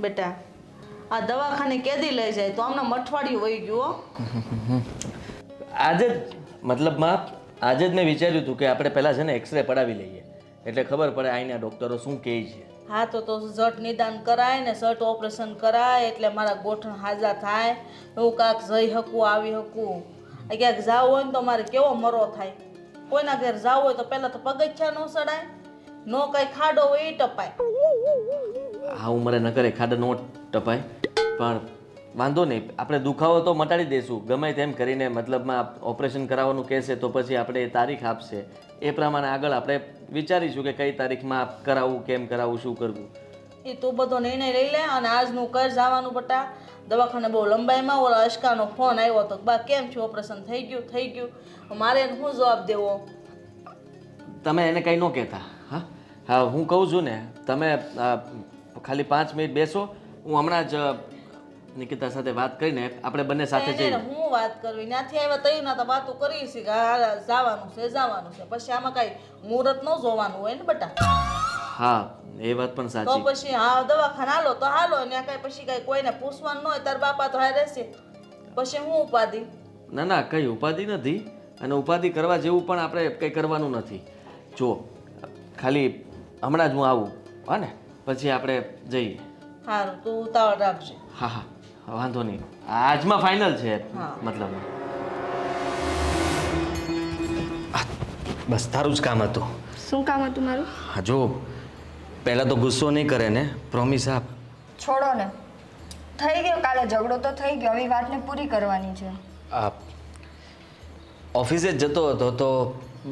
બેટા આ દવાખાને કેદી લઈ જાય તો આમના મઠવાડિયું વહી ગયું. આજે મતલબમાં આજે જ મેં વિચાર્યું હતું કે આપણે પહેલાં છે ને એક્સરે પડાવી લઈએ. એટલે ખબર પડે અહીંના ડૉક્ટરો શું કહે છે. હા તો તો ઝટ નિદાન કરાય ને ઝટ ઓપરેશન કરાય એટલે મારા ગોઠણ હાજા થાય. હું કાંક જઈ શકું આવી શકું. ક્યાંક જાવ હોય ને તો મારે કેવો મરો થાય? કોઈના ઘેર જાવ હોય તો પહેલાં તો પગથિયા ન સડાય નો કાંઈ ખાડો હોય એ ટપાય. આ ઉંમરે ન કરે ખાડા નો ટપાય. પણ વાંધો નહીં આપણે દુખાવો તો મટાડી દઈશું ગમે તેમ કરીને મતલબમાં ઓપરેશન કરાવવાનું કહેશે તો પછી આપણે એ તારીખ આપશે. એ પ્રમાણે આગળ આપણે વિચારીશું કે કઈ તારીખમાં કરાવવું કેમ કરાવવું શું કરવું. એ તો બધો નિર્ણય લઈ લે અને આજનું કર જવાનું બટા. દવાખાને બહુ લંબાઈમાં ઓલા અશકાનો ફોન આવ્યો હતો બા કેમ છે? ઓપરેશન થઈ ગયું થઈ ગયું. મારે એને શું જવાબ દેવો? તમે એને કંઈ ન કહેતા હા? હા હું કહું છું ને તમે ખાલી પાંચ મિનિટ બેસો. હું હમણાં જ નિકિતા સાથે વાત કરીને આપણે બંને સાથે જઈએ. હું વાત કરવી? ત્યાંથી આવ્યા તઈ ના તો વાતો કરી છે કે જવાનું છે જવાનું છે. પછી આમાં કઈ મુહૂર્ત ન જોવાનું હોય ને બટા? હા એ વાત પણ તો સાચી. પછી હા દવાખાના હાલો તો હાલો. ને કઈ પછી કઈ કોઈને પૂછવાનું ન હોય તાર બાપા તો હારે રહેશે પછી હું ઉપાધિ? ના ના કઈ ઉપાધિ નથી. અને ઉપાધિ કરવા જેવું પણ આપણે કંઈ કરવાનું નથી. જો ખાલી હમણાં જ હું આવું હા ને? પછી આપણે જઈએ. સારું તું ઉતાવળ રાખજે. હા હા વાંધો નહીં. આજમાં ફાઇનલ છે મતલબ. બસ તારું જ કામ હતું. શું કામ હતું મારું? હા જો પહેલાં તો ગુસ્સો નહીં કરે ને પ્રોમિસ આપ. છોડો ને. થઈ ગયો કાલે ઝઘડો તો થઈ ગયો હવે વાતને પૂરી કરવાની છે. આ ઓફિસે જ જતો હતો તો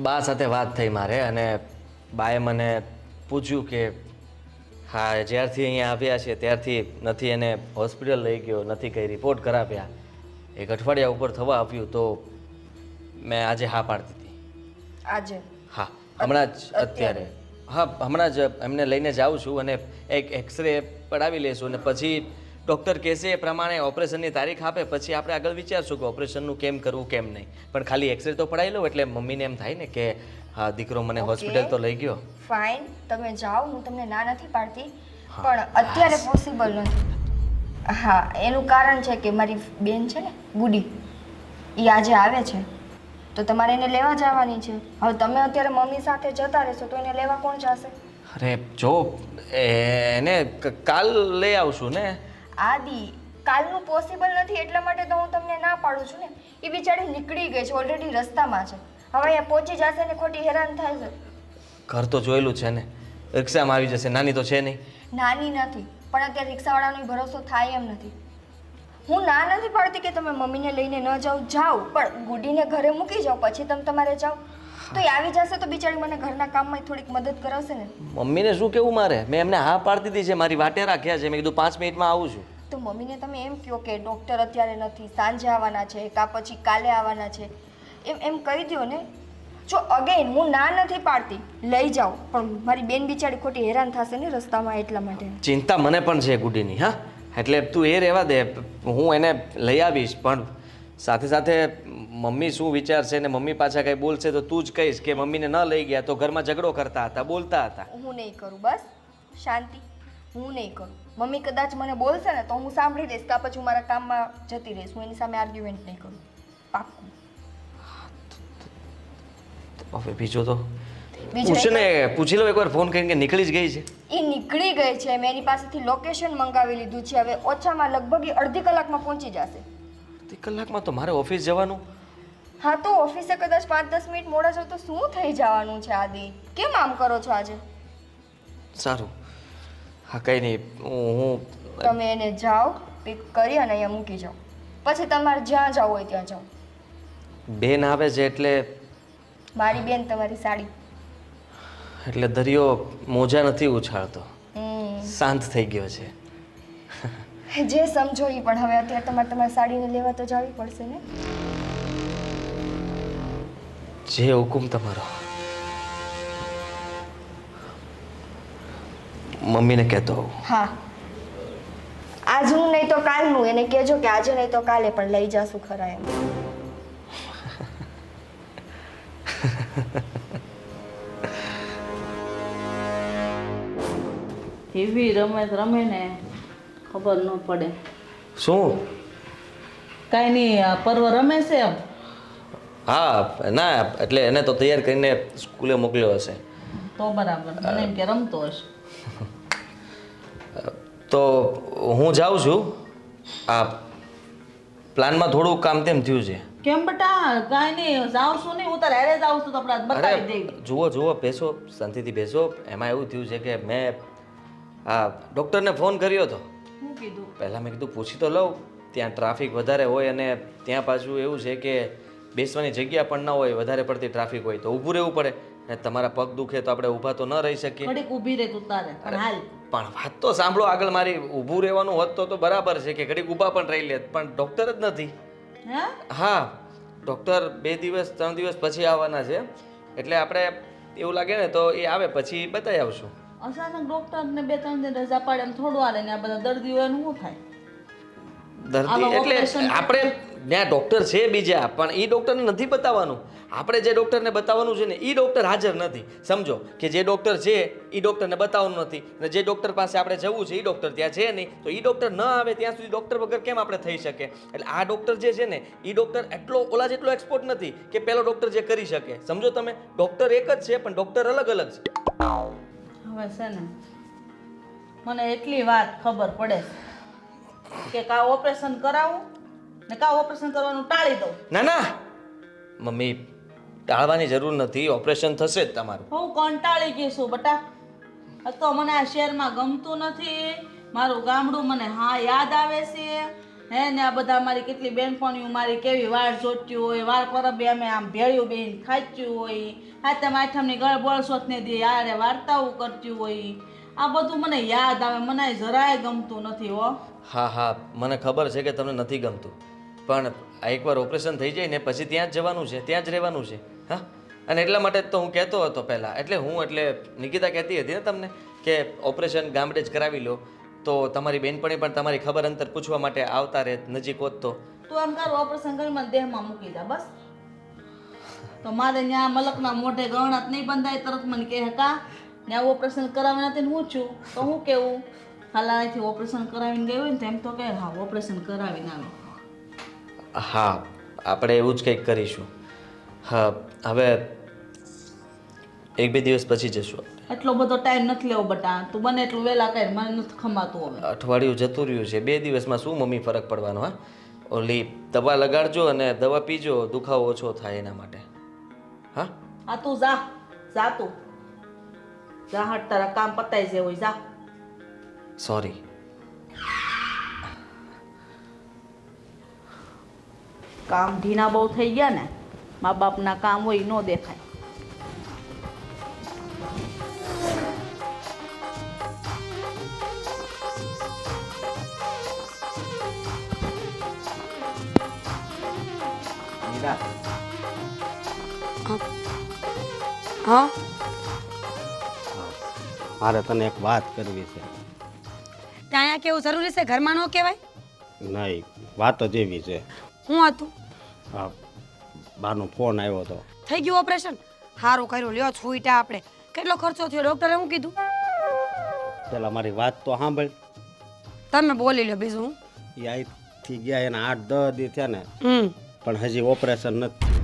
બા સાથે વાત થઈ મારે અને બાએ મને પૂછ્યું કે હા જ્યારથી અહીંયા આવ્યા છે ત્યારથી નથી એને હોસ્પિટલ લઈ ગયો નથી કંઈ રિપોર્ટ કરાવ્યા. એક અઠવાડિયા ઉપર થવા આવ્યું તો મેં આજે હા પાડતી હતી. આજે? હા હમણાં જ અત્યારે? હા હમણાં જ એમને લઈને જાઉં છું અને એક એક્સરે પડાવી લઈશું અને પછી ડૉક્ટર કહેશે એ પ્રમાણે ઓપરેશનની તારીખ આપે પછી આપણે આગળ વિચારશું કે ઓપરેશનનું કેમ કરવું કેમ નહીં. પણ ખાલી એક્સરે તો પડાવી લઉં એટલે મમ્મીને એમ થાય ને કે હા દીકરો મને હોસ્પિટલ તો લઈ ગયો. ફાઇન તમે જાઓ હું તમને ના નથી પાડતી. પણ અત્યારે પોસિબલ નથી. હા એનું કારણ છે કે મારી બેન છે ને ગુડી એ આજે આવે છે. તો તમારે એને લેવા જવાની છે. હવે તમે અત્યારે મમ્મી સાથે જતા રહેશો તો એને લેવા કોણ જશે? અરે જો એને કાલ લઈ આવશું ને. આદિ કાલનું પોસિબલ નથી એટલા માટે તો હું તમને ના પાડું છું ને. એ બિચારી નીકળી ગઈ છે ઓલરેડી રસ્તામાં છે. હવે અહીંયા પહોંચી જશે ને ખોટી હેરાન થાય છે. ઘર તો જોયેલું છે ને. રિક્ષામાં આવી જશે. નાની તો છે નહીં. નાની નથી પણ અત્યારે રિક્ષાવાળાનો ભરોસો થાય એમ નથી. હું ના નથી પાડતી કે તમે મમ્મીને લઈને ન જાઓ. જાઓ પણ ગુડીને ઘરે મૂકી જાઓ પછી તમે તમારે જાઓ. તો એ આવી જશે તો બિચારી મને ઘરના કામમાં થોડીક મદદ કરાવશે ને. મમ્મીને શું કેવું મારે? મેં એમને હા પાડી દીધી છે મારી વાટે રાખ્યા છે. મેં કીધું પાંચ મિનિટમાં આવું છું. તો મમ્મીને તમે એમ કહો કે ડૉક્ટર અત્યારે નથી સાંજે આવવાના છે કાં પછી કાલે આવવાના છે. એમ એમ કહી દો ને. જો અગેન હું ના નથી પાડતી લઈ જાઓ. પણ મારી બેન બિચારી ખોટી હેરાન થશે ને રસ્તામાં એટલા માટે. ચિંતા મને પણ છે ગુડીની હા. એટલે તું એ રહેવા દે હું એને લઈ આવીશ પણ સાથે સાથે મમ્મી શું વિચારશે ને મમ્મી પાછા કંઈ બોલશે તો તું જ કહીશ કે મમ્મીને ન લઈ ગયા તો ઘરમાં ઝઘડો કરતા હતા બોલતા હતા. હું નહીં કરું બસ. શાંતિ. હું નહીં કરું. મમ્મી કદાચ મને બોલશે ને તો હું સાંભળી લઈશ કાં પછી હું મારા કામમાં જતી રહીશ હું એની સામે આર્ગ્યુમેન્ટ નહીં કરું. પાક્કું. હવે બીજો તો બીજું પૂછ લો એકવાર ફોન કરીને નીકળી જ ગઈ છે. એ નીકળી ગઈ છે મેં એની પાસેથી લોકેશન મંગાવી લીધું છે હવે ઓછામાં લગભગ અડધી કલાકમાં પહોંચી જશે. અડધી કલાકમાં તો મારે ઓફિસ જવાનું? હા તો ઓફિસે કદાચ પાંચ દસ મિનિટ મોડા જાવ તો શું થઈ જવાનું છે આદિ? કેમ આમ કરો છો આજે? સારું. હા કંઈ નહીં હું હું તમે એને જાઓ પિક કરી અને અહીંયા મૂકી જાઓ. પછી તમારે જ્યાં જવું હોય ત્યાં જાઓ. બેન આવે છે એટલે મારી બેન તમારી સાડી. એટલે દરિયો મોજા નથી ઉછાળતો. શાંત થઈ ગયો છે. જે સમજો એ પણ. હવે અત્યારે તમારે તમારી સાડીને લેવા તો જવી પડશે ને? જે હુકુમ તમારો. મમ્મીને કહેતો હોઉં. હા. આજનું નહીં તો કાલનું એને કહેજો કે આજે નહીં તો કાલે પણ લઈ જાશું ખરા એમ. એવી રમત રમે ને ખબર ન પડે. શું? કાંઈ નહીં આ પર્વ રમે છે એમ? હા ના એટલે એને તો તૈયાર કરીને સ્કૂલે મોકલ્યો હશે. તો બરાબર મને એમ કે રમતો હશે. તો હું જાઉં છું. આ પ્લાનમાં થોડું કામ તેમ થયું છે. કેમ બેટા? કાંઈ નહીં જાઉં છું નહીં. હું તારે હારે જ આવું છું તો આપણે બતાવી દઈ જુઓ જુઓ બેસો શાંતિથી બેસો. એમાં એવું થયું છે કે મેં આ ડૉક્ટરને ફોન કર્યો હતો. શું કીધું? પહેલાં મેં કીધું પૂછી તો લઉં. ત્યાં ટ્રાફિક વધારે હોય અને ત્યાં પાછું એવું છે કે બેસવાની જગ્યા પણ ન હોય વધારે પડતી ટ્રાફિક હોય. તો ઊભું રહેવું પડે. અને તમારા પગ દુખે તો આપણે ઊભા તો ન રહી શકીએ. ઊભી રહે તું તારે. હાલ. પણ વાત તો સાંભળો આગળ મારી ઊભું રહેવાનું હોત તો તો બરાબર છે કે ઘડીક ઊભા પણ રહી લેત પણ ડૉક્ટર જ નથી. હે? હા ડૉક્ટર બે દિવસ ત્રણ દિવસ પછી આવવાના છે. એટલે આપણે એવું લાગે ને તો એ આવે પછી બતાવી આવશું. અચાનક ડોક્ટર ને બે ત્રણ દિવસ રજા પાડે એમ થોડું હાલે ને આ બધા દર્દીઓ એનું શું થાય? દર્દી એટલે આપણે ત્યાં ડૉક્ટર છે બીજા પણ એ ડૉક્ટરને નથી બતાવવાનું. આપણે જે ડૉક્ટરને બતાવવાનું છે ને એ ડૉક્ટર હાજર નથી. સમજો કે જે ડૉક્ટર છે એ ડૉક્ટરને બતાવવાનું નથી. અને જે ડૉક્ટર પાસે આપણે જવું છે એ ડૉક્ટર ત્યાં છે નહીં. તો એ ડૉક્ટર ન આવે ત્યાં સુધી ડૉક્ટર વગર કેમ આપણે થઈ શકે? એટલે આ ડૉક્ટર જે છે ને એ ડૉક્ટર એટલો ઓલા જેટલો એક્સપોર્ટ નથી કે પેલો ડૉક્ટર જે કરી શકે. સમજો તમે? ડૉક્ટર એક જ છે પણ ડૉક્ટર અલગ અલગ છે. હવે છે ને મને એટલી વાત ખબર પડે કે કા ઓપરેશન કરાવું ને કા ઓપરેશન કરવાનું ટાળી દઉં? ના ના. મમ્મી ટાળવાની જરૂર નથી. ઓપરેશન થશે જ તમારું. હું કંટાળી ગઈ છું બટા? આ તો મને આ શહેરમાં ગમતું નથી. મારું ગામડું મને હા યાદ આવે છે. હે ને આ બધા મારી કેટલી બહેનપણીઓ મારી કેવી વાળ જોતી હોય. વાર પરબે અમે આમ ભેળ્યું બેન ખાચ્યું હોય. આ તમે આઠમની ગળ બળસોથને દે આરે વાર્તાઓ કરતી હોય. આ બધું મને યાદ આવે મને જરાય ગમતું નથી હો. હા હા મને ખબર છે કે તમને નથી ગમતું. પણ આ એકવાર ઓપરેશન થઈ જાય ને પછી ત્યાં જ જવાનું છે ત્યાં જ રહેવાનું છે. હા? અને એટલા માટે જ તો હું કહેતો હતો પહેલાં. એટલે હું એટલે નિકિતા કહેતી હતી ને તમને કે ઓપરેશન ગામડે જ કરાવી લો. તો તમારી બેનપણી પણ તમારી ખબર અંતર પૂછવા માટે આવતા રહે નજીક હોત તો. તું એમ કર ઓપરેશન કરી મને દેહમાં મૂકી દે બસ. તો મારે ત્યાં મલકના મોઢે ગણત નહીં બંધાય તરત મને કહે કા ત્યાં ઓપરેશન કરાવી તેને હું છું? તો હું કેવું? હાલ અહીંથી ઓપરેશન કરાવીને ગયો ને તેમ તો કહે હા ઓપરેશન કરાવીને આવે હા આપણે એવું જ કંઈક કરીશું. હા હવે એક બે દિવસ પછી જશું એટલો બધો ટાઈમ નથી લેવો બટા. તું બને એટલું વહેલા કર મને નથી ખમાતું હવે. અઠવાડિયું જતું રહ્યું છે. બે દિવસમાં શું મમ્મી ફરક પડવાનો હા? ઓલી દવા લગાડજો અને દવા પીજો દુખાવો ઓછો થાય એના માટે. હા? આ તું જા. જા તું. જા હટ તારા કામ પતાઈ જે હોય જા સોરી કામ ઢીના બહુ થઈ ગયા ને મા બાપના કામ હોય ન દેખાય હા મારે તને એક વાત કરવી છે. ત્યાં કેવું જરૂરી છે? ઘરમાં ન કહેવાય? નહીં વાત જ એવી છે. હું હતું? હા બાનો ફોન આવ્યો હતો થઈ ગયું ઓપરેશન? સારું કર્યું લ્યો છૂટા આપણે. કેટલો ખર્ચો થયો? ડોક્ટરે શું કીધું? પેલા મારી વાત તો સાંભળ. તમે બોલી લો બીજું. એ અહીંથી ગયા એના આઠ દસ દી થયા ને. હમ. પણ હજી ઓપરેશન નથી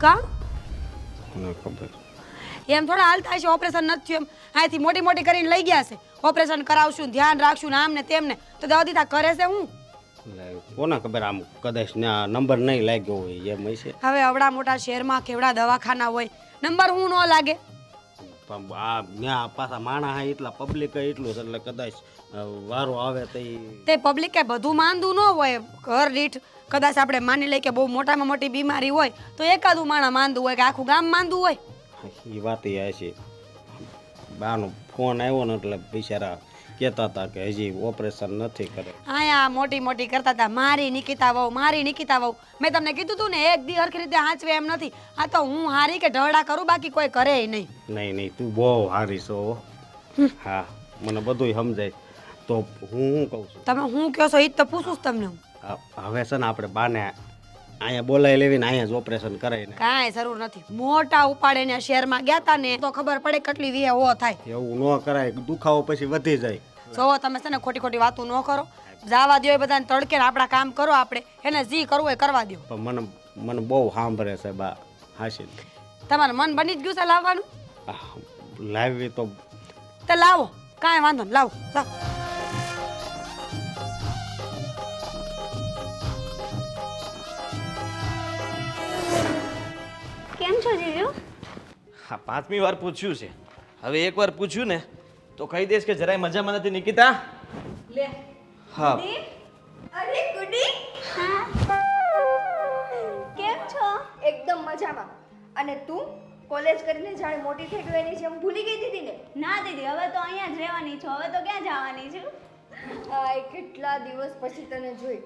કા? ખબર. એમ થોડા હાલ થાય છે ઓપરેશન નથી થયું એમ. અહીંથી મોટી મોટી કરીને લઈ ગયા છે. ઓપરેશન કરાવશું ધ્યાન રાખશું ને આમ ને તેમ ને તો દવા દીધા કરે છે હું કોને ખબર આમ કદાચ નંબર નહીં લાગ્યો હોય એમ હશે હવે અવડા મોટા શહેરમાં કેવડા દવાખાના હોય. નંબર હું ન લાગે? પણ આ ત્યાં પાછા માણા હા એટલા પબ્લિક એટલું છે એટલે કદાચ વારો આવે તો તે પબ્લિકે બધું માંદું ન હોય ઘર દીઠ. કદાચ આપણે માની લઈએ કે બહુ મોટામાં મોટી બીમારી હોય તો એકાદું માણા માંદું હોય કે આખું ગામ માંદું હોય. એ વાત હશે બાનો ફોન આવ્યો ને એટલે બિચારા કહેતા હતા કે હજી ઓપરેશન નથી કરે. આયા મોટી મોટી કરતા હતા મારી નિકિતા વહુ મારી નિકિતા વહુ. મેં તમને કીધું તું ને એક દી હરખી રીતે હાંચવે એમ નથી. આ તો હું હારી કે ઢળડા કરું બાકી કોઈ કરે નહીં. નહીં નહીં તું બહુ હારી છો હા. મને બધુંય સમજાય. તો હું શું કહું છું? તમે હું કહો છો એ જ તો પૂછું છું તમને હું હવે છે ને આપણે બાને અહીંયા બોલાવી લેવીને અહીંયા જ ઓપરેશન કરાય ને. કાંઈ જરૂર નથી. મોટા ઉપાડે ને શહેરમાં ગયા તા ને તો ખબર પડે કેટલી વીએ હો થાય. એવું ન કરાય દુખાવો પછી વધી જાય. જોવો તમે છે ને ખોટી ખોટી વાતો ન કરો જવા દો એ બધાને તડકે આપણા કામ કરો આપણે એને જે કરવું એ કરવા દો પણ મને મને બહુ સાંભળે છે બા હાશી તમારું મન બની જ ગયું છે લાવવાનું? લાવવી તો તો લાવો કાંઈ વાંધો નહીં લાવો લાવો કેમ હા પાંચમી વાર પૂછ્યું છે. હવે એક વાર પૂછ્યું ને તો કહી દઈશ કે જરાય મજામાં નથી નિકિતા. લે. હા. અરે ગુડી? કેમ છો? એકદમ મજામાં. અને તું? કોલેજ કરીને જાણે મોટી થઈ ગઈ એની જેમ ભૂલી ગઈ દીધી ને ના દીદી હવે તો અહીંયા જ રહેવાની છું. હવે તો ક્યાં જવાની છું? આ કેટલા દિવસ પછી તને જોઈ?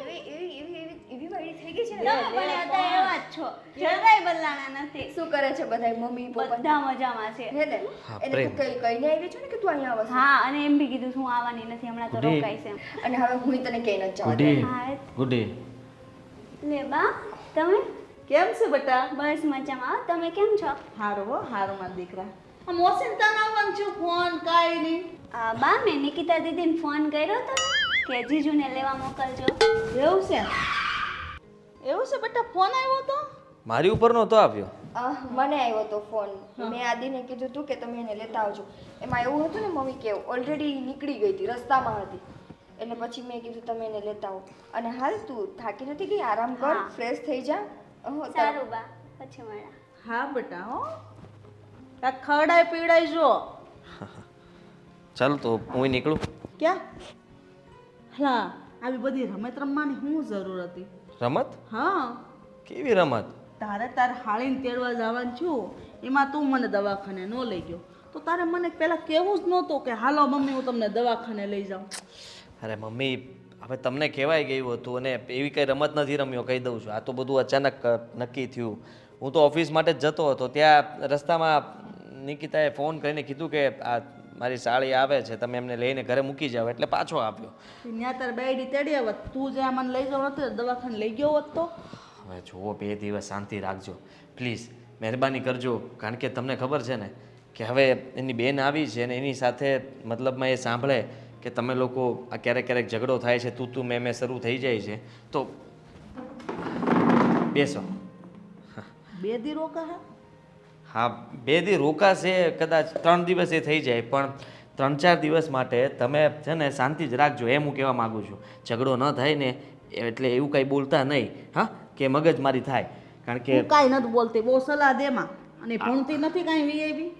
એવી એવી એવી એવી એવી વાળી થઈ ગઈ છે ને? તમે પણ અત્યારે એવા જ છો. જરાય બદલાણા નથી. શું કરે છે બધા મમ્મી પપ્પા? બધા મજામાં છે. હે ને? હા, એને તું કઈ કહીને આવી છો ને કે તું અહીંયા આવસ હા અને એમ બી કીધું હું આવવાની નથી હમણાં તો રોકાઈ છે અને હવે હું તને કઈ ન જવા ગુડ ગુડી લે બા તમે? કેમ છો બેટા? બસ મજામાં તમે કેમ છો? હારું હો. હારું મારા દીકરા. મોસીન તને આવવાનું છું? ફોન કાઈ નહીં. બા મેં નિકિતા દીદીને ફોન કર્યો હતો કે જીજુને લેવા મોકલજો. એવું છે? એવું છે? બેટા ફોન આવ્યો તો? મારી ઉપર નહોતો આવ્યો. આહ, મને આવ્યો તો ફોન. મેં આદિને કીધું હતું કે તમે એને લેતા આવજો. એમાં એવું હતું ને મમ્મી કે ઓલરેડી નીકળી ગઈ હતી રસ્તામાં હતી. એટલે પછી મેં કીધું તમે એને લેતા આવો. અને હાલ તું થાકી નથી ગઈ? આરામ કર ફ્રેશ થઈ જા. સારું બા. પછી મળ્યા. હા બેટા હો. આ ખવડાય પીવડાય જો ચાલ તો હું નીકળું. ક્યાં? હા આવી બધી રમત રમવાની શું જરૂર હતી. રમત? હા. કેવી રમત? તારે તારે હાળીને તેડવા જવાનું છું એમાં તું મને દવાખાને ન લઈ ગયો. તો તારે મને પહેલાં કહેવું જ નહોતું કે હાલો મમ્મી હું તમને દવાખાને લઈ જાઉં. અરે મમ્મી હવે તમને કહેવાય ગયું હતું અને એવી કંઈ રમત નથી રમ્યો કહી દઉં છું. આ તો બધું અચાનક નક્કી થયું. હું તો ઓફિસ માટે જ જતો હતો. ત્યાં રસ્તામાં નિકિતાએ ફોન કરીને કીધું કે આ મારી સાળી આવે છે તમે એમને લઈને ઘરે મૂકી જાઓ એટલે પાછો આપ્યો ત્યાં તાર બેડી તેડી આવત. તું જે મને લઈ જવો નથી દવાખાને લઈ ગયો હોત તો? હવે જુઓ બે દિવસ શાંતિ રાખજો. પ્લીઝ મહેરબાની કરજો કારણ કે તમને ખબર છે ને કે હવે એની બેન આવી છે અને એની સાથે મતલબમાં એ સાંભળે કે તમે લોકો આ ક્યારેક ક્યારેક ઝઘડો થાય છે તું તું મેં મેં શરૂ થઈ જાય છે. તો બેસો. બે દી રોકા હે હા બે દી રોકાશે કદાચ ત્રણ દિવસ એ થઈ જાય પણ ત્રણ ચાર દિવસ માટે તમે છે ને શાંતિ જ રાખજો એમ હું કહેવા માગું છું. ઝઘડો ન થાય ને એટલે એવું કંઈ બોલતા નહીં હા કે મગજ મારી થાય. કારણ કે કાંઈ નથી બોલતી બહુ સલાહ દેમાં. અને ભણતી નથી કાંઈ વીઆઈવી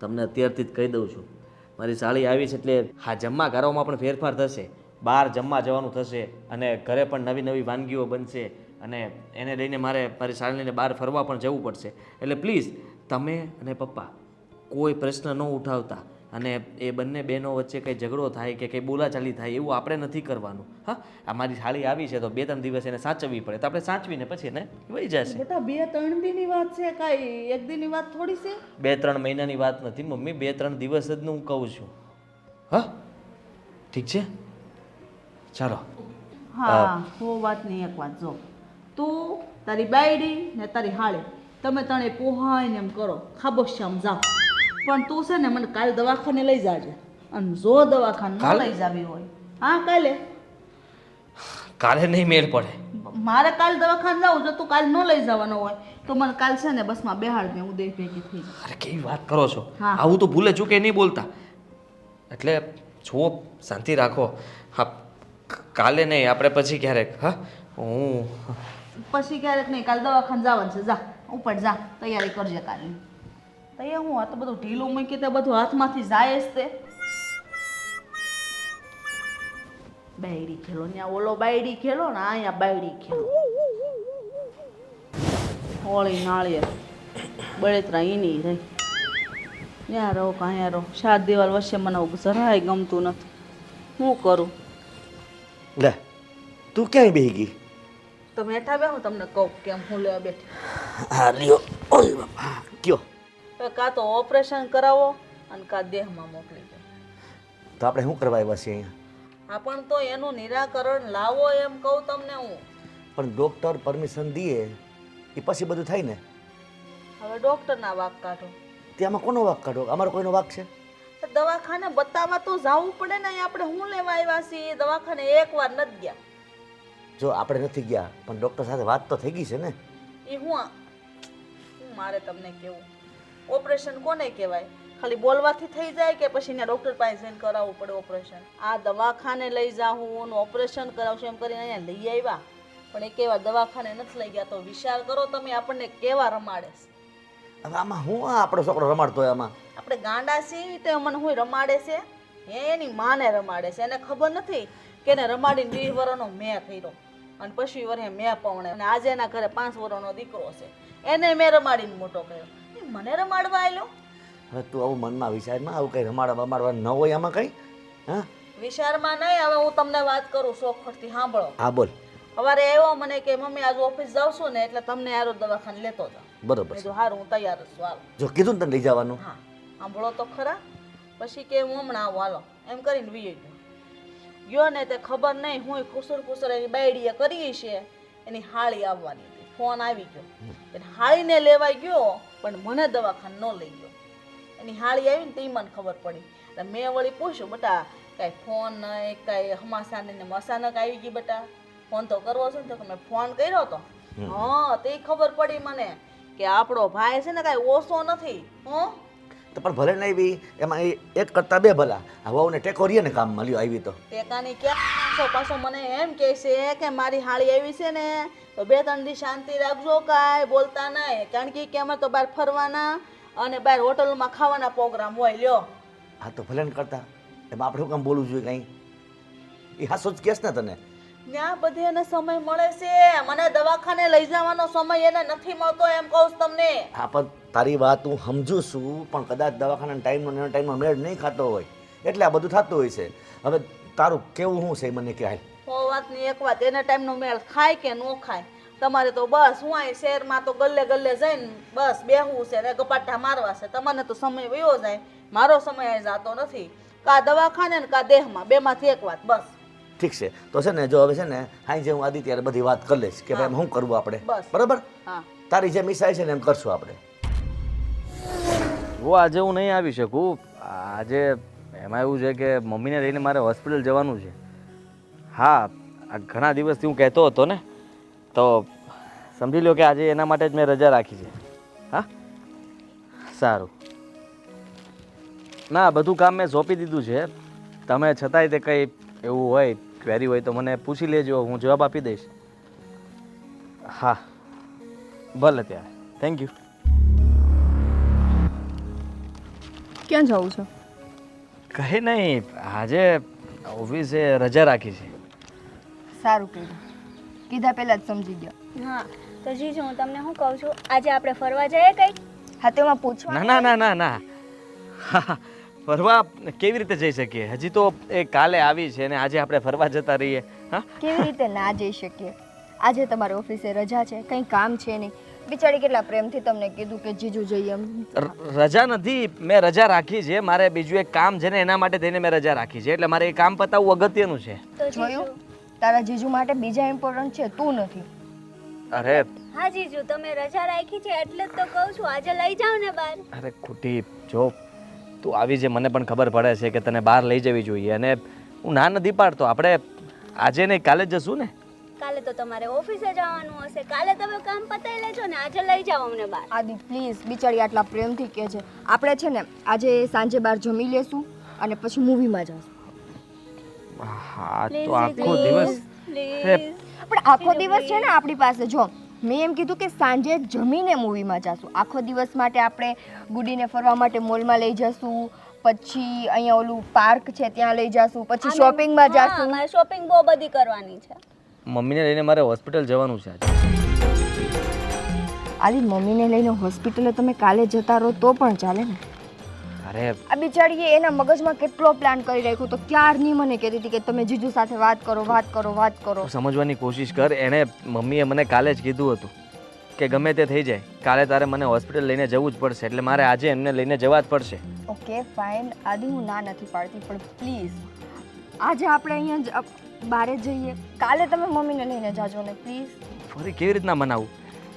તમને અત્યારથી જ કહી દઉં છું. મારી સાળી આવી છે એટલે હા જમવા ઘરોમાં પણ ફેરફાર થશે. બહાર જમવા જવાનું થશે અને ઘરે પણ નવી નવી વાનગીઓ બનશે. અને એને લઈને મારે મારી શાળાને બહાર ફરવા પણ જવું પડશે. એટલે પ્લીઝ તમે અને પપ્પા કોઈ પ્રશ્ન ન ઉઠાવતા અને એ બંને બહેનો વચ્ચે કંઈ ઝઘડો થાય કે કંઈ બોલાચાલી થાય એવું આપણે નથી કરવાનું. હા આ મારી શાળી આવી છે તો બે ત્રણ દિવસ એને સાચવવી પડે. તો આપણે સાચવીને પછી એને વહી જશે. બેટા બે ત્રણ દીની વાત છે કાંઈ એક દિવસની વાત થોડી છે? બે ત્રણ મહિનાની વાત નથી મમ્મી બે ત્રણ દિવસ જ હું કહું છું. હા ઠીક છે? ચાલો. હા હો વાત નહીં એક વાત જો. તું તારી બાયડી ને તારી હાળી. તમે તણે પોહાઈને એમ કરો ખાબોશ્યામ જાઓ. પણ તું છે ને મને કાલ દવાખાને લઈ જાજે. અને જો દવાખાને ન લઈ જાવી હોય. હા કાલે. કાલે નહીં મેળ પડે. મારે કાલ દવાખાને જવું જો તું કાલ ન લઈ જવાનો હોય. તો મને કાલ છે ને બસમાં બેહાડ હું દે ભેગી થઈ. અરે કેવી વાત કરો છો. આવું તો ભૂલે ચૂકે નહીં બોલતા. એટલે જુઓ શાંતિ રાખો. હા કાલે નહીં આપણે પછી ક્યારેક હા? હું પછી ક્યારેક નહીં, કાલે દવાખાને જવાનું છે, જા, ઉપર જા, તૈયારી કરજે કાલે. તૈયાર હું આ તો બધું ઢીલું મૂકી તે બધું હાથમાંથી જાય જ તે. બાયડી ખેલો ત્યાં ઓલો બાયડી ખેલો ને અહીંયા બાયડી ખેલો. હોળી નાળિયેર બળેતરા ઈની રહી. ત્યાં રહો કે, અહીંયા રહો. સાત દિવાલ વચ્ચે મને જરાય ગમતું નથી. હું કરું? લે, તું ક્યાંય બેહી ગઈ? તો બેઠા બે હું તમને કહું કેમ હું લેવા બેઠી. હા લ્યો. ઓય બાપા કયો? કાં તો ઓપરેશન કરાવો અને કાં દેહમાં મોકલી દો. તો આપણે શું કરવા આવ્યા છીએ અહીંયા? હા પણ તો એનું નિરાકરણ લાવો એમ કહું તમને હું. પણ ડૉક્ટર પરમિશન દીએ એ પછી બધું થાય ને? હવે ડૉક્ટરના વાક કાઢો. તેમાં કોનો વાક કાઢો? અમારો કોઈનો વાક છે? દવાખાને બતાવવા તો જવું પડે ને અહીંયા આપણે શું લેવા આવ્યા છીએ? દવાખાને એકવાર નથી ગયા. જો આપણે નથી ગયા પણ ડૉક્ટર સાથે વાત તો થઈ ગઈ છે ને. એ હું હું મારે તમને કેવું? ઓપરેશન કોને કહેવાય? ખાલી બોલવાથી થઈ જાય કે પછી ત્યાં ડૉક્ટર પાસે જઈને કરાવવું પડે ઓપરેશન આ દવાખાને લઈ જાઉં એનું ઓપરેશન કરાવશું એમ કરીને અહીંયા લઈ આવ્યા. પણ એ કેવા દવાખાને નથી લઈ ગયા તો વિચાર કરો તમે આપણને કેવા રમાડે હવે આમાં હું આ આપણો છોકરો રમાડતો હોય આમાં? આપણે ગાંડા છીએ તો મને હું રમાડે છે? એની માને રમાડે છે? એને ખબર નથી કે એને રમાડીને વીર વરોનો મેં કર્યો. અને પછી વરે મેં પવણે અને આજે એના ઘરે પાંચ વર્ષનો દીકરો છે. એને મેં રમાડીને મોટો કર્યો. એ મને રમાડવા આવ્યો હવે તું આવું મનમાં વિચારમાં આવું કંઈ રમાડવા બમાડવા ન હોય આમાં કંઈ? હા? વિચારમાં નહીં હવે હું તમને વાત કરું શોખથી સાંભળો. હા બોલ. સવારે આવ્યો મને કે મમ્મી આજ ઓફિસ જાઉં છું ને એટલે તમને આરો દવાખાને લેતો જાઉં. બરોબર જો હારું હું તૈયાર છું હાલ. જો કીધું ને તને લઈ જવાનું. હા. સાંભળો તો ખરા. પછી કે હું હમણાં આવું હાલો. એમ કરીને વી ગયો ને તે ખબર નહીં હું કુસુર કુસુર એની બાયડીએ કરી છે એની હાળી આવવાની હતી. ફોન આવી ગયો. એને હાળીને લેવા ગયો પણ મને દવાખાને ન લઈ ગયો. એની હાળી આવી ને તે મને ખબર પડી. એટલે મેં વળી પૂછ્યું બટા કાંઈ ફોન નહીં કાંઈ હમાસા ને મસાનક આવી ગઈ બટા? ફોન તો કરવો છે ને તો મેં ફોન કર્યો તો. હા તે ખબર પડી મને કે આપણો ભાઈ છે ને કાંઈ ઓછો નથી હં? તો પણ ભલે નહીં બી એમાં એક કરતા બે ભલા. હવાઓને ટેકો રહીએ ને કામ મળ્યો આવી તો. ટેકાની ક્યાં પાછો પાછો મને એમ કહે છે કે મારી હાળી આવી છે ને તો બે ત્રણ દી શાંતિ રાખજો કાંઈ બોલતા નહીં કારણ કે કે અમે તો બહાર ફરવાના અને બહાર હોટલમાં ખાવાના પ્રોગ્રામ હોય લ્યો. હા તો ભલે ને કરતા. એમાં આપણે શું કામ બોલવું જોઈએ કાંઈ? એ હાસો જ કેસ ને તને. ત્યાં બધે એને સમય મળે છે. મને દવાખાને લઈ જવાનો સમય એને નથી મળતો એમ કહું છું તમને. હા પણ તારી વાત હું સમજુ છું પણ કદાચ દવાખાના ટાઈમનો એનો ટાઈમનો મેળ નહીં ખાતો હોય. એટલે આ બધું થતું હોય છે. હવે તારું કેવું શું છે મને કહે સો વાતની એક વાત એને ટાઈમનો મેળ ખાય કે ન ખાય? તમારે તો બસ હું અહીં શહેરમાં તો ગલ્લે ગલ્લે જઈને બસ બેહવું છે ને ગપાટા મારવા છે. તમને તો સમય વયો જાય. મારો સમય અહીં જાતો નથી. કા દવાખાને ને કા દેહમાં. બેમાંથી એક વાત બસ. ઠીક છે. તો છે ને જો હવે છે ને હાઈ જે હું આદિત્ય બધી વાત કરી લઈશ કે ભાઈ શું કરવું આપણે? બરાબર? હા. તારી જે મિસાઈ છે ને એમ કરશું આપણે. હું આજે હું નહીં આવી શકું. આજે એમાં એવું છે કે મમ્મીને લઈને મારે હોસ્પિટલ જવાનું છે. હા ઘણા દિવસથી હું કહેતો હતો ને તો સમજી લો કે આજે એના માટે જ મેં રજા રાખી છે. હા? સારું. ના બધું કામ મેં સોંપી દીધું છે. તમે છતાંય તે કંઈ એવું હોય ક્વેરી હોય તો મને પૂછી લેજો હું જવાબ આપી દઈશ. હા. ભલે ત્યારે. થેન્ક યુ ક્યાં જવું છે? કહે નહીં. આજે ઓફિસે રજા રાખી છે. સારું કર્યું. કીધા પહેલા જ સમજી ગયા. હા તો જીજુ હું તમને શું કહું છું? આજે આપણે ફરવા જઈએ કંઈક? હા તેમાં પૂછવા ના ના ના ના ના. હા, ફરવા કેવી રીતે જઈ શકીએ? હજી તો એ કાલે આવી છે ને આજે આપણે ફરવા જતા રહીએ. હા? કેવી રીતે ના જઈ શકીએ? આજે તમારી ઓફિસે રજા છે કંઈ કામ છે નહીં. બિચારી કેટલા પ્રેમથી તમને કીધું કે જીજુ જઈએ એમ. રજા નથી મેં રજા રાખી છે. મારે બીજું એક કામ છે ને એના માટે થઈને મેં રજા રાખી છે. એટલે મારે એ કામ પતાવવું અગત્યનું છે. જોયું? તારા જીજુ માટે બીજા ઇમ્પોર્ટન્ટ છે તું નથી. અરે હા જીજુ તમે રજા રાખી છે એટલે જ તો કહું છું. આજે લઈ જાઓ ને બહાર. અરે ખોટી જો. તું આવી છે મને પણ ખબર પડે છે કે તને બહાર લઈ જવી જોઈએ. અને હું ના નથી પાડતો. આપણે આજે નહીં કાલે જ જશું ને? કાલે તો તમારે ઓફિસે જવાનું હશે. કાલે તમે કામ પતાવી લેજો ને. આજે લઈ જાઓ અમને બહાર. આદિ પ્લીઝ બિચારી આટલા પ્રેમથી કહે છે. આપણે છે ને આજે સાંજે બહાર જમી લેશું અને પછી મૂવીમાં જઈશું હા તો આખો. દિવસ પણ આખો દિવસ છે ને આપણી પાસે. જો મેં એમ કીધું કે સાંજે જમીને મૂવીમાં જશું. આખો દિવસ માટે આપણે ગુડીને ફરવા માટે મોલમાં લઈ જશું પછી અહીંયા ઓલું પાર્ક છે ત્યાં લઈ જશું પછી શોપિંગમાં જશું. મારે શોપિંગ બહુ બધી કરવાની છે. મમ્મીને લઈને મારે હોસ્પિટલ જવાનું છે આજે. આલી મમ્મીને લઈને હોસ્પિટલે તમે કાલે જતા રહો તો પણ ચાલે ને. અરે આ બિચારીએ એના મગજમાં કેટલો પ્લાન કરી રાખ્યો તો ક્યારની મને કહેતી હતી કે તમે જીજુ સાથે વાત કરો વાત કરો વાત કરો. સમજવાની કોશિશ કર એણે મમ્મીએ મને કાલે જ કીધું હતું કે ગમે તે થઈ જાય કાલે તારે મને હોસ્પિટલ લઈને જવું જ પડશે એટલે મારે આજે એમને લઈને જવા જ પડશે. ઓકે ફાઇન આદિ હું ના નથી પાડતી પણ પ્લીઝ આજે આપણે અહીંયા જ બારે જઈએ. કાલે તમે મમ્મીને લઈને જાજો ને પ્લીઝ ફરી કેવી રીતના મનાવું?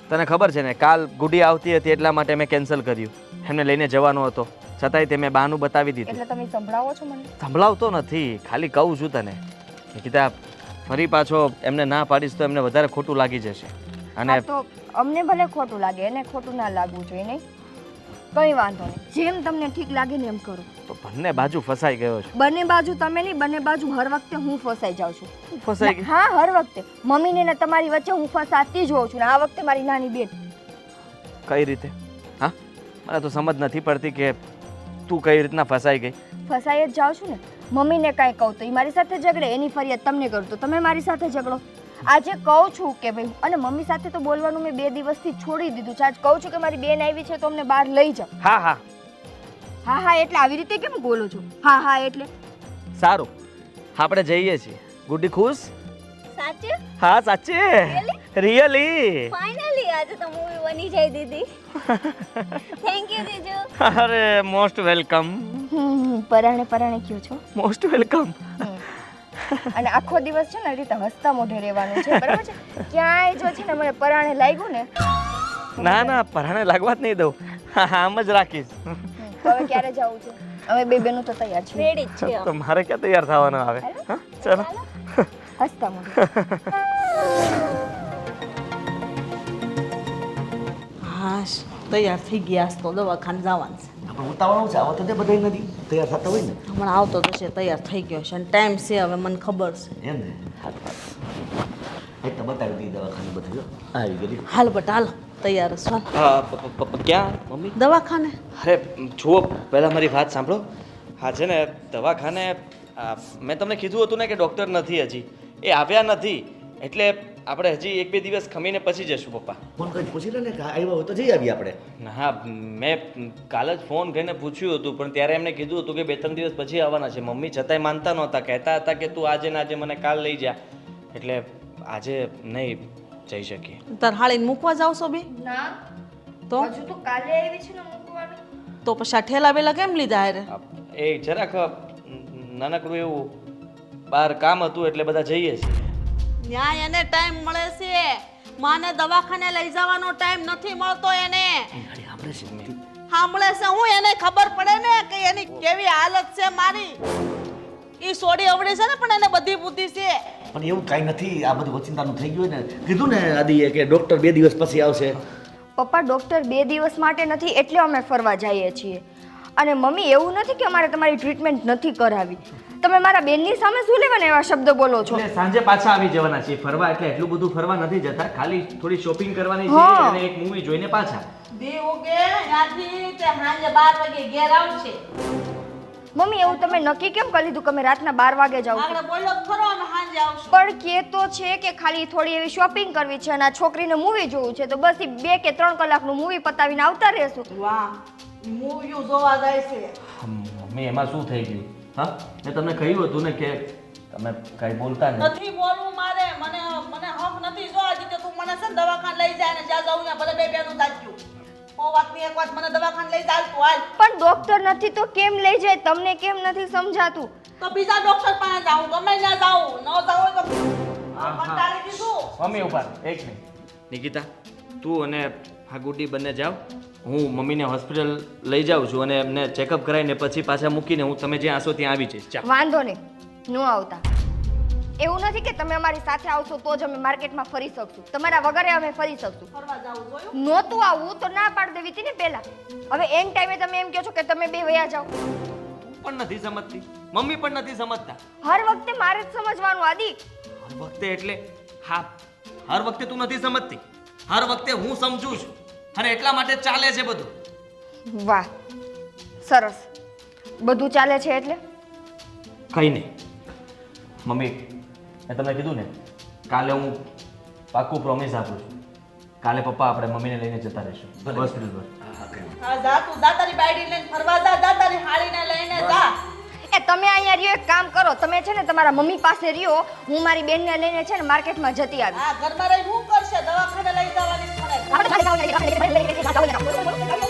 તને ખબર છે ને કાલ ગુડી આવતી હતી એટલા માટે મેં કેન્સલ કર્યું. એમને લઈને જવાનો હતો. છતાંય તે મેં બહાનું બતાવી દીધું. એટલે તમે સંભળાવો છો મને? સંભળાવતો નથી. ખાલી કહું છું તને. નિકિતા ફરી પાછો એમને ના પાડીશ તો એમને વધારે ખોટું લાગી જશે. અને તો અમને ભલે ખોટું લાગે એને ખોટું ના લાગવું જોઈએ નહીં? કંઈ વાંધો નહીં. જેમ તમને ઠીક લાગે ને એમ કરો. તો બંને બાજુ ફસાઈ ગયો છે. બંને બાજુ તમે નહીં બંને બાજુ હર વખતે હું ફસાઈ જાઉં છું. ફસાઈ હા હર વખતે. મમ્મીને ને તમારી વચ્ચે હું ફસાતી જ હોઉં છું ને આ વખતે મારી નાની બેન. કઈ રીતે? હા? મને તો સમજ નથી પડતી કે તું કઈ રીતના ફસાઈ ગઈ? ફસાઈ જ જાઉં છું ને. મમ્મીને કાંઈ કહું તો એ મારી સાથે ઝઘડે એની ફરિયાદ તમને કરું તો તમે મારી સાથે ઝઘડો. આજે કહું છું કે ભાઈ અને મમ્મી સાથે તો બોલવાનું મેં બે દિવસથી છોડી દીધું છે. આજ કહું છું કે મારી બેન આવી છે તો અમને બહાર લઈ જાઓ. હા હા. હા હા એટલે આવી રીતે કેમ બોલો છો? હા હા એટલે. સારું. આપણે જઈએ છીએ. ગુડી ખુશ? સાચે? હા સાચે. રિયલી ફાઇનલી આજે તો મૂવી બની જાય દીદી. થેન્ક યુ જીજુ. અરે મોસ્ટ વેલકમ હમ, પરાણે પરાણે કયો છો? મોસ્ટ વેલકમ અને આખો દિવસ છે ને રીતે હસતા મોઢે રહેવાનું છે બરાબર છે? ક્યાંય જો છે ને મને પરાણે લાગ્યું ને ના ના પરાણે લાગવા જ નહીં દઉં. આમ જ રાખીશ. હવે ક્યારે જવું છે? અમે બે બેનું તો તૈયાર છે. રેડી છે. તો મારે ક્યાં તૈયાર થવાનું આવે? ચલો. હસતા મોઢે. હા તૈયાર થઈ ગયા છે તો દવાખાને જવાનું છે. આપણે ઉતાવળું છે આવતો તે બધા નથી તૈયાર થતા હોય ને? હમણાં આવતો તો છે તૈયાર થઈ ગયો છે અને ટાઈમ છે હવે મને ખબર છે. એમ ને? એક તો બતાવી દીધી દવાખાને બધું જો. આવી ગયેલી. હાલ બટ હાલ તૈયાર છો ક્યાં મમ્મી? દવાખાને? અરે જુઓ પહેલાં મારી વાત સાંભળો. હા છે ને દવાખાને મેં તમને કીધું હતું ને કે ડૉક્ટર નથી હજી. એ આવ્યા નથી એટલે આપણે હજી એક બે દિવસ ખમીને પછી જશું પપ્પા. ફોન કરી પૂછી લે ને કે આવ્યા હોય તો જઈ આવીએ આપણે. હા મેં કાલે જ ફોન કરીને પૂછ્યું હતું પણ ત્યારે એમને કીધું હતું કે બે ત્રણ દિવસ પછી આવવાના છે. મમ્મી છતાંય માનતા નહોતા કહેતા હતા કે તું આજે ને આજે મને કાલ લઈ જા. એટલે આજે નહીં જઈ શકીએ. તાર હાળીને મૂકવા જાવ છો બે? ના. તો? હજુ તો કાલે આવી છે ને મૂકવાનું. તો પછી ઠેલા બેલા કેમ લીધા હારે? એ જરાક નાનકડું એવું બહાર કામ હતું એટલે બધા જઈએ છીએ. ન્યાય એને ટાઈમ મળે છે. માને દવાખાને લઈ જવાનો ટાઈમ નથી મળતો એને. સાંભળે છે હું એને ખબર પડે ને કે એની કેવી હાલત છે મારી. ઈ સોડી અવડી છે ને પણ એને બધી બુદ્ધિ છે. પણ એવું કાંઈ નથી આ બધું ઓચિંતાનું થઈ ગયું ને કીધું ને આદિએ કે ડોક્ટર બે દિવસ પછી આવશે. પપ્પા ડૉક્ટર બે દિવસ માટે નથી એટલે અમે ફરવા જઈએ છીએ. અને મમ્મી એવું નથી કે અમારે તમારી ટ્રીટમેન્ટ નથી કરાવી. તમે મારા બેનની સામે શું લેવાના એવા શબ્દ બોલો છો? એટલે સાંજે પાછા આવી જવાના છીએ. ફરવા એટલે એટલું બધું ફરવા નથી જતા. ખાલી થોડી શોપિંગ કરવાની છે હા. અને એક મૂવી જોઈને પાછા. દી કે ત્યાંથી તે સાંજે બાર વાગે ઘેર આવશે. મમ્મી એવું તમે નક્કી કેમ કરી લીધું? કે અમે રાતના બાર વાગે જાવ આગળ બોલો ખરો અને સાંજે આવશું. પણ કે તો છે કે ખાલી થોડી એવી શોપિંગ કરવી છે અને આ છોકરીને મૂવી જોવું છે તો બસ ઈ બે કે ત્રણ કલાકનું મૂવી પતાવીને આવતા રહેશું. વાહ મૂવીઓ જોવા જાય છે. મમ્મી એમાં શું થઈ ગયું? હા? મેં તમને કહ્યું હતું ને કે તમે કઈ બોલતા નથી બોલવું મારે. મને મને હક નથી જો આજે કે તું મને છે ને દવાખાને લઈ જાય ને જ્યાં જાઉં ને ભલે બે બેનું તાજ્યું ઓ વાતની એક વાત મને દવાખાને લઈ જાય તું હાલ. પણ ડોક્ટર નથી તો કેમ લઈ જાય? તમને કેમ નથી સમજાતું? તો બીજા ડોક્ટર પાસે જાઉં ગમે ના જાઉં. ન જાઉં તો દીધું મમ્મી ઉપર એક મિનિટ નિકિતા તું અને આ ગુડી બંને જાઓ. હું મમ્મીને હોસ્પિટલ લઈ જાઉં છું અને એમને ચેકઅપ કરાવીને પછી પાછા મૂકીને હું તમે જ્યાં આસો ત્યાં આવી જઈશ. વાંધો નહીં. ન આવતા. એવું નથી કે તમે અમારી સાથે આવશો તો જ અમે માર્કેટમાં ફરી શકશું. તમારા વગરે અમે ફરી શકશું. ફરવા જાવું જોયું નહોતું આવવું તો ના પાડી દેવી હતી ને પહેલા. હવે એન ટાઈમે તમે એમ કહો છો કે તમે બે વયા જાઓ. પણ નથી સમજતી. મમ્મી પણ નથી સમજતા. હર વખતે મારે જ સમજવાનું આદિ. હર વખતે એટલે હા હર વખતે તું નથી સમજતી. હર વખતે હું સમજુ છું. અને એટલા માટે ચાલે છે બધું. વાહ સરસ. બધું ચાલે છે એટલે? કઈ નહીં. મમ્મી મેં તમને કીધું ને કાલે હું પાક્કું પ્રોમિસ આપું છું. કાલે પપ્પા આપણે મમ્મીને લઈને જતા રહીશું. હોસ્પિટલ બસ હા જા તું જા બાયડી લઈને ફરવા જા દાતારી હાળીને લઈને જા. એ તમે અહીંયા રહ્યો એક કામ કરો. તમે છે ને તમારા મમ્મી પાસે રહ્યો હું મારી બેનને લઈને છે ને માર્કેટમાં જતી આવી. હા ઘરમાં રહી શું કરશે? દવાખાને લઈ જવાની 麻烦在下面下面的一点到上面的一点不要有人在这边可以帮我找一点找我都